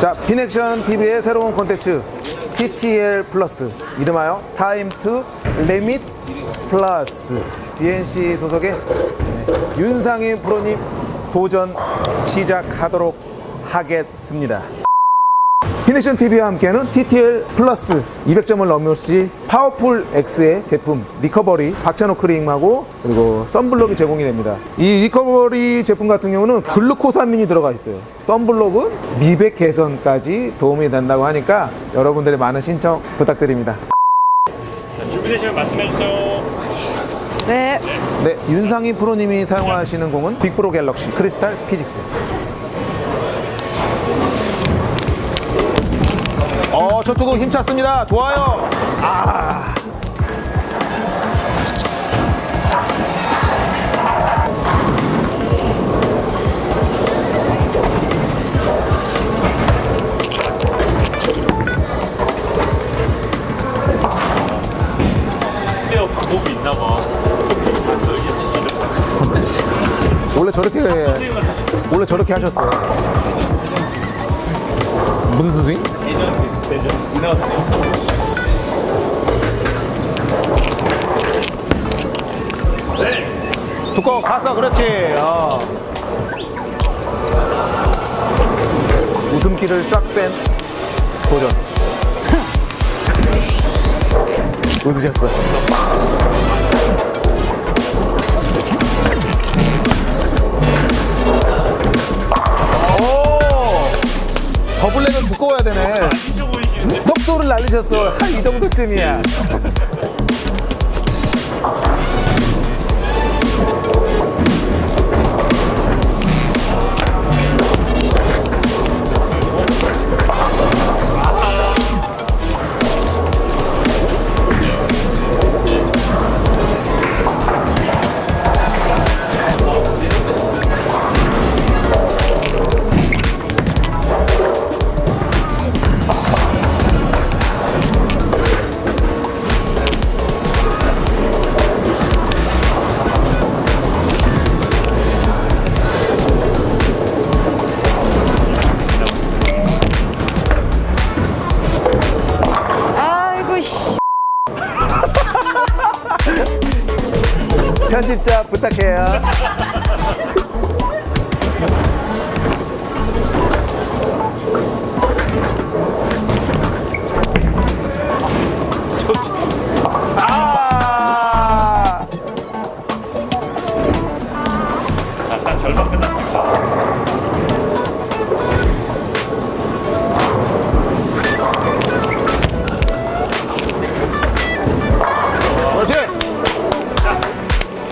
자, 빈액션 TV의 새로운 콘텐츠 TTL 플러스 이름하여 타임 투 리밋 플러스 BNC 소속의 네, 윤상희 프로님 도전 시작하도록 하겠습니다. 피니션 TV와 함께하는 TTL 플러스 200점을 넘을 시 파워풀 X의 제품 리커버리 박찬호 크림하고 그리고 썬블록이 제공이 됩니다. 이 리커버리 제품 같은 경우는 글루코사민이 들어가 있어요. 썬블록은 미백 개선까지 도움이 된다고 하니까 여러분들의 많은 신청 부탁드립니다. 자, 준비되시면 말씀해 주세요. 네. 네, 윤상희 프로님이 사용하시는 공은 빅프로 갤럭시 크리스탈 피직스. 어, 저 투구 힘찼습니다. 좋아요. 아. 방법이 있나 봐. 원래 저렇게 원래 저렇게 하셨어요. 무슨 스윙? 예전 대전 지나갔어요. 네. 두꺼워 갔어, 그렇지. 어. 웃음기를 쫙 뺀 도전. 웃으셨어. 오! 더블랙은 두꺼워야 되네. 속도를 날리셨어. 한 이 정도쯤이야. 편집자 부탁해요. 아! 자, 딱 절반 끝났습니다.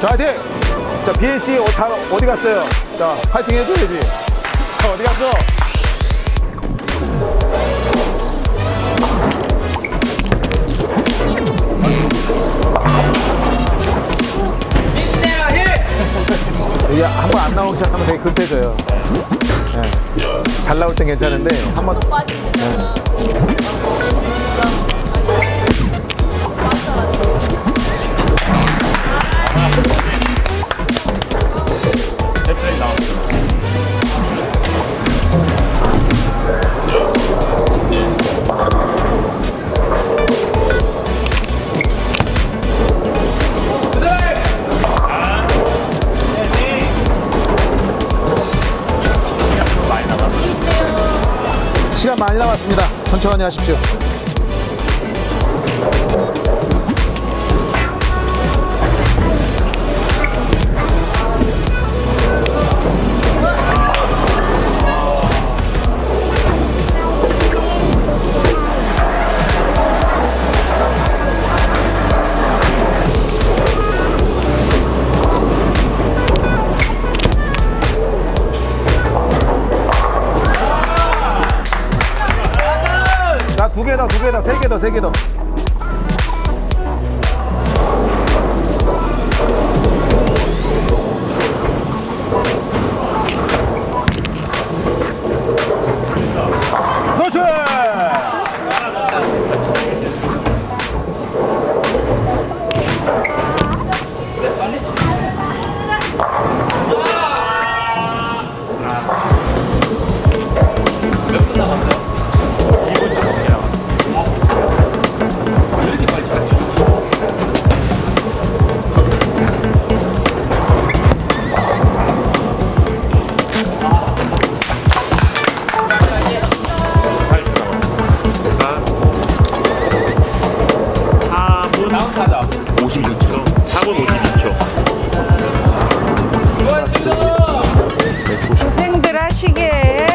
자, 화이팅! 자, BNC 어, 다 어디 갔어요? 자, 파이팅 해줘야지. 자, 어디 갔어? 이게 한 번 안 나오기 시작하면 되게 급해져요. 예. 잘 나올 땐 괜찮은데, 한 번. 랩 시간 많이 남았습니다. 천천히 하십시오. 두개 더, 두개 더, 세개 더, 세개 더. 56초. 4분 56초. 고생들 하시게.